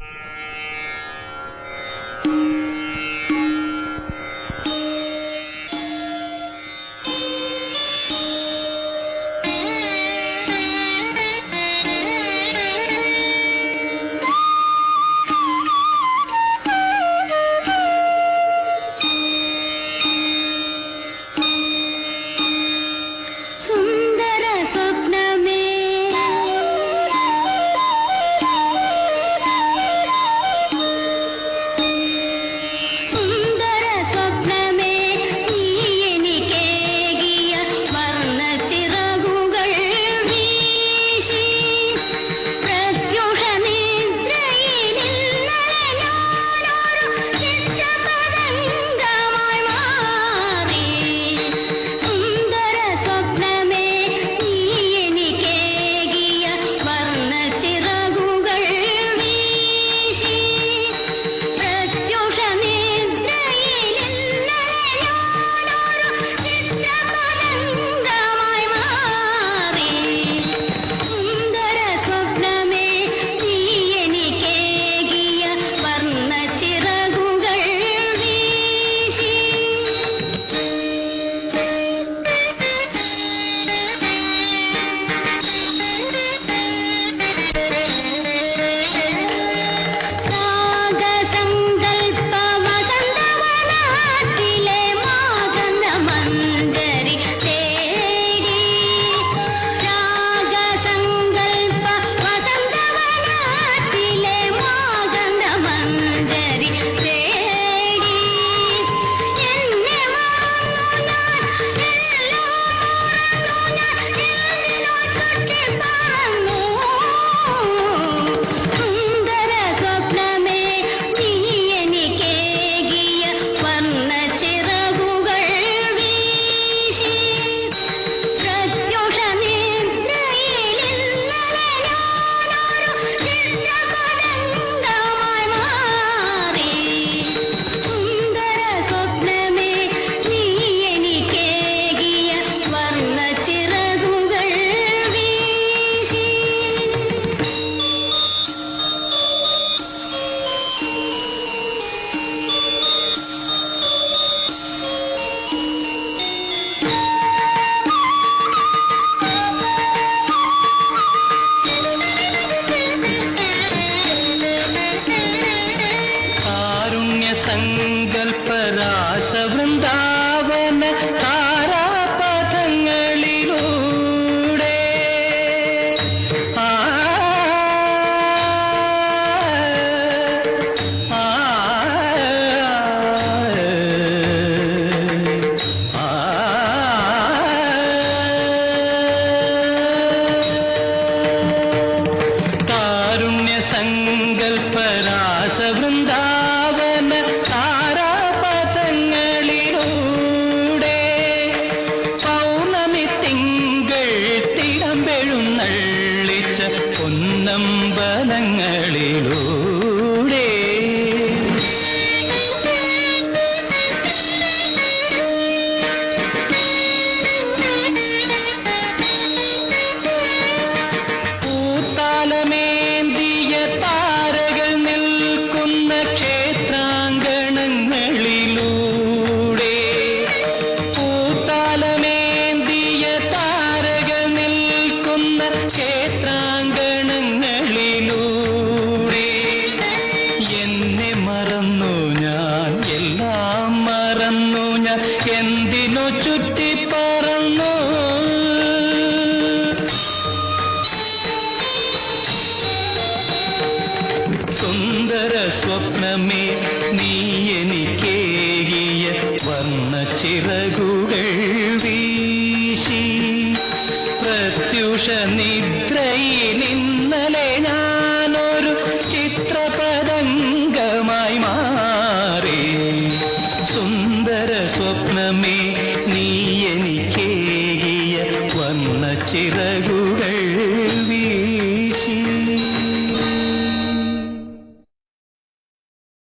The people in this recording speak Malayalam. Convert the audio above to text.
Mm-hmm. ബലങ്ങളിലൂ സ്വപ്നമേ നീ എനിക്കേകിയ വന്ന ചിറകുകൾ വീശി പ്രത്യുഷ നിദ്രയിൽ ഇന്നലെ